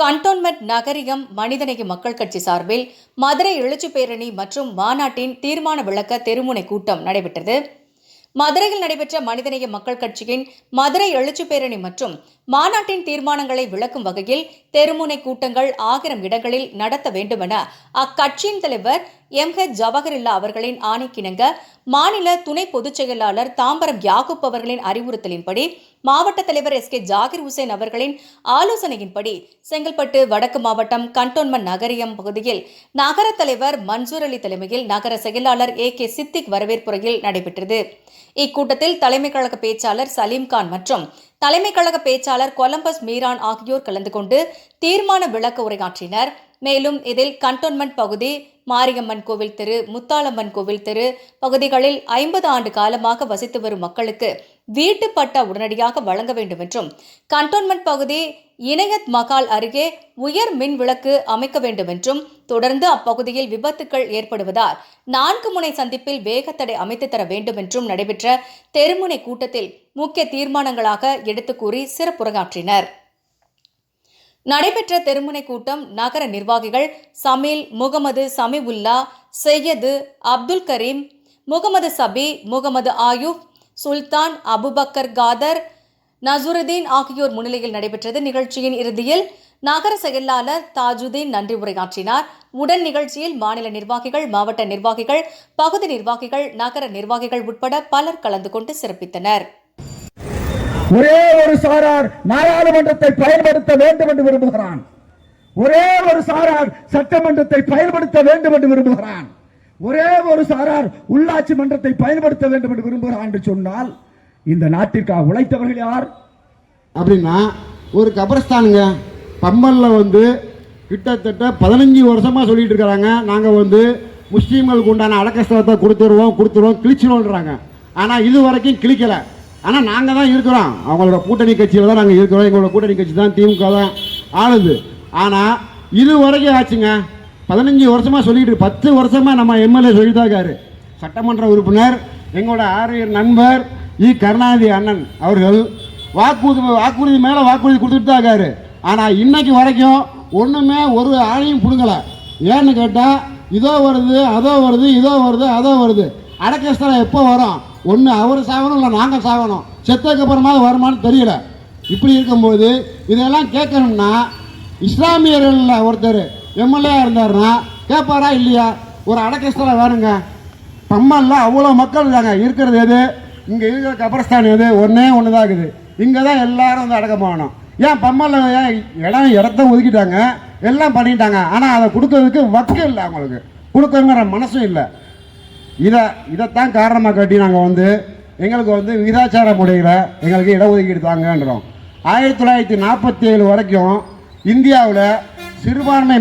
Cantonment நகரியம் மனிதநேய மக்கள் கட்சி சார்பில் மதுரை எழுச்சி பேரணி மற்றும் மாநாட்டின் தீர்மான விளக்க தெருமுனை கூட்டம் நடைபெற்றது. மதுரையில் நடைபெற்ற மனிதநேய மக்கள் கட்சியின் மதுரை எழுச்சி பேரணி மற்றும் மாநாட்டின் தீர்மானங்களை விளக்கும் வகையில் தெருமுனை கூட்டங்கள் ஆகிரம் இடங்களில் நடத்த வேண்டுமென அக்கட்சியின் தலைவர் எம் ஹெச் ஜவஹரில்லா அவர்களின் ஆணைக்கிணங்க மாநில துணை பொதுச் செயலாளர் தாம்பரம் யாகூப் அவர்களின் அறிவுறுத்தலின்படி மாவட்ட தலைவர் எஸ் கே ஜாகிர் ஹுசேன் அவர்களின் ஆலோசனையின்படி செங்கல்பட்டு வடக்கு மாவட்டம் கண்டோன்மெண்ட் நகரியம் பகுதியில் நகர தலைவர் மன்சூர் அலி தலைமையில் நகர செயலாளர் ஏ கே சித்திக் வரவேற்புரையில் நடைபெற்றது. இக்கூட்டத்தில் தலைமை கழக பேச்சாளர் சலீம்கான் மற்றும் தலைமை கழக பேச்சாளர் கொலம்பஸ் மீரான் ஆகியோர் கலந்து கொண்டு தீர்மான விளக்க உரையாற்றினர். மேலும் இதில் கண்டோன்மெண்ட் பகுதி மாரியம்மன் கோவில் தெரு முத்தாளம்மன் கோவில் தெரு பகுதிகளில் ஐம்பது ஆண்டு காலமாக வசித்து வரும் மக்களுக்கு வீட்டு பட்டா உடனடியாக வழங்க வேண்டும் என்றும் கண்டோன்மெண்ட் பகுதி இணையத் மகால் அருகே உயர் மின் விளக்கு அமைக்க வேண்டும் என்றும் தொடர்ந்து அப்பகுதியில் விபத்துக்கள் ஏற்படுவதால் நான்கு முனை சந்திப்பில் வேகத்தடை அமைத்து தர வேண்டும் என்றும் நடைபெற்ற தெருமுனை கூட்டத்தில் முக்கிய தீர்மானங்களாக எடுத்துக் கூறி சிறப்புரையாற்றினர். நடைபெற்ற தெருமுனை கூட்டம் நகர நிர்வாகிகள் சமீல் முகமது சமிவுல்லா சையது அப்துல் கரீம் முகமது சபி முகமது ஆயூப் சுல்தான் அபுபக்கர் காதர் நசுருதீன் ஆகியோர் முன்னிலையில் நடைபெற்றது நிகழ்ச்சியின் இறுதியில் நகர செயலாளர் தாஜுதீன் நன்றி உரையாற்றினார். உடன் நிகழ்ச்சியில் மாநில நிர்வாகிகள் மாவட்ட நிர்வாகிகள் பகுதி நிர்வாகிகள் நகர நிர்வாகிகள் உட்பட பலர் கலந்து கொண்டு சிறப்பித்தனர். ஒரே ஒரு சாரார் நாடாளுமன்றத்தை பயன்படுத்த வேண்டும் என்று விரும்புகிறான். ஒரே ஒரு சாரார் சட்டமன்றத்தை பயன்படுத்த வேண்டும் என்று விரும்புகிறான். ஒரே ஒரு சாரார் உள்ளாட்சி மன்றத்தை பயன்படுத்த வேண்டும் என்று விரும்புகிறான் என்று சொன்னால் இந்த நாட்டிற்காக உழைத்தவர்கள் யார்? அப்படின்னா ஒரு கபரஸ்தானுங்க பம்பலில் வந்து கிட்டத்தட்ட பதினஞ்சு வருஷமாக சொல்லிட்டு இருக்கிறாங்க. நாங்கள் வந்து முஸ்லீம்களுக்கு உண்டான அடக்கஸ்தலத்தை கொடுத்துருவோம் கொடுத்துருவோம் கிழிச்சிடுவோன்றாங்க ஆனால் இது வரைக்கும் கிழிக்கலை. ஆனால் நாங்கள் தான் இருக்கிறோம். அவங்களோட கூட்டணி கட்சியில் தான் நாங்கள் இருக்கிறோம். எங்களோட கூட்டணி கட்சி தான் திமுக தான் ஆளுது. ஆனால் இது வரைக்கும் ஆச்சுங்க. பதினஞ்சு வருஷமாக சொல்லிக்கிட்டு பத்து வருஷமாக நம்ம எம்எல்ஏ சொல்லிட்டு சட்டமன்ற உறுப்பினர் எங்களோட ஆரியர் நண்பர் இ. கருணாநிதி அண்ணன் அவர்கள் வாக்குறுதி வாக்குறுதி மேலே வாக்குறுதி கொடுத்துட்டு தான் இருக்காரு ஆனால் இன்னைக்கு வரைக்கும் ஒன்றுமே ஒரு ஆணையும் பிடுங்கலை. ஏன்னு கேட்டால் இதோ வருது அதோ வருது இதோ வருது அதோ வருது. அடக்கஸ்தலம் எப்போ வரும்? ஒன்று அவர் சாகணும் இல்லை நாங்கள் சாகணும். செத்ததுக்கு அப்புறமா வருமானு தெரியல. இப்படி இருக்கும்போது இதெல்லாம் கேட்கணும்னா இஸ்லாமியர்களில் ஒருத்தர் எம்எல்ஏ இருந்தாருன்னா கேட்பாரா இல்லையா? ஒரு அடக்கஸ்தலம் வேணுங்க. பம்மல்ல அவ்வளோ மக்கள் இருக்காங்க. இருக்கிறது எது? இங்கே இருக்கிற கபரஸ்தான் எது? ஒன்றே ஒன்று தான் இருக்குது. இங்கே தான் எல்லாரும் வந்து அடக்கம் போகணும் ஏன் பம்மல்ல ஏன் இடம் இடத்த ஒதுக்கிட்டாங்க? எல்லாம் பண்ணிட்டாங்க. ஆனால் அதை கொடுக்கறதுக்கு வக்கம் இல்லை அவங்களுக்கு. கொடுக்கணுங்கிற மனசும் இல்லை. இதை இதைத்தான் காரணமாக காட்டி நாங்கள் வந்து எங்களுக்கு வந்து விகிதாச்சார முறையில் எங்களுக்கு இடஒதுக்கீடு தாங்கன்றோம். ஆயிரத்தி தொள்ளாயிரத்தி நாற்பத்தி ஏழு வரைக்கும் இந்தியாவில் சிறுபான்மை